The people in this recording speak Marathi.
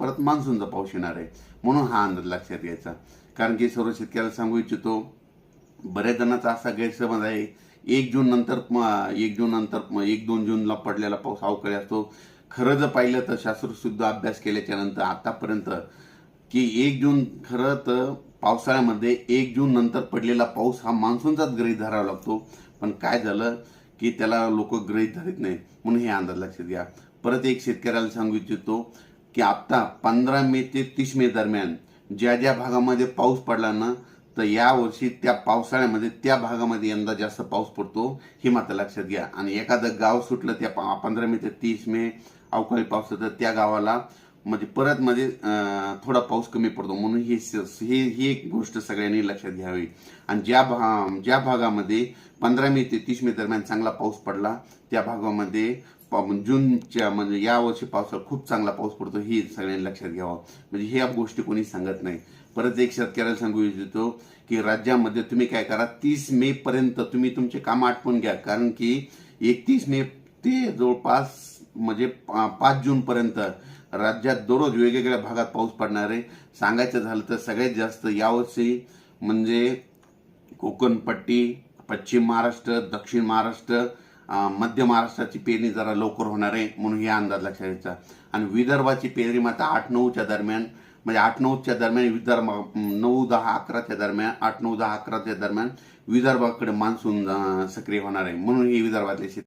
परत मान्सूनचा पाऊस येणार आहे. म्हणून हा अंदाज लक्षात घ्यायचा. कारण की सर्व शेतकऱ्याला सांगू इच्छितो बऱ्याच जणांचा असा गैरसमज आहे. एक जून नंतर एक जून नंतर एक दोन जूनला पडलेला पाऊस अवकाळी असतो. खरं जर पाहिलं तर शास्त्रशुद्ध अभ्यास केल्याच्यानंतर आतापर्यंत की एक जून खरं तर पावसाळ्यामध्ये एक जून नंतर पडलेला पाऊस हा मान्सूनचाच गृहीत धरावा लागतो. पण काय झालं की त्याला लोक गृहीत धरत नाही म्हणून हे अंदाज लक्षात घ्या. परत एक शेतकऱ्याला सांगू इच्छितो की आता पंधरा मे ते तीस मे दरम्यान ज्या ज्या भागामध्ये पाऊस पडला ना तर यावर्षी त्या पावसाळ्यामध्ये त्या भागामध्ये यंदा जास्त पाऊस पडतो हे मात्र लक्षात घ्या. आणि एखादं गाव सुटलं त्या पंधरा मे ते तीस मे अवकाळी पाऊस तर त्या गावाला म्हणजे परत मध्ये थोडा पाऊस कमी पडतो. म्हणून ही स- ही ही एक गोष्ट सगळ्यांनी लक्षात घ्यावी. आणि ज्या भा ज्या भागामध्ये पंधरा मे ते तीस मे दरम्यान चांगला पाऊस पडला त्या भागामध्ये जूनच्या म्हणजे या वर्षी पावसाळा खूप चांगला पाऊस पडतो ही सगळ्यांनी लक्षात घ्यावं. म्हणजे ह्या गोष्टी कोणी सांगत नाही. परत एक शेतकऱ्याला सांगू इच्छितो की राज्यामध्ये तुम्ही काय करा तीस मे पर्यंत तुम्ही तुमचे काम आटपून घ्या. कारण की एकतीस मे ते जवळपास म्हणजे पा- पाच जून पर्यंत राज्यात दररोज वेगवेगळ्या भागात पाऊस पडणार आहे. सांगायचं झालं तर सगळ्यात जास्त यावर्षी म्हणजे कोकणपट्टी पश्चिम महाराष्ट्र दक्षिण महाराष्ट्र मध्य महाराष्ट्राची पेरणी जरा लवकर होणार आहे म्हणून हे अंदाज लक्षात घ्यायचा. आणि विदर्भाची पेरणी मात्र आठ नऊच्या दरम्यान म्हणजे आठ नऊच्या दरम्यान विदर्भ नऊ दहा अकराच्या दरम्यान आठ नऊ दहा अकराच्या दरम्यान विदर्भाकडे मान्सून सक्रिय होणार आहे. म्हणून हे विदर्भातले शेती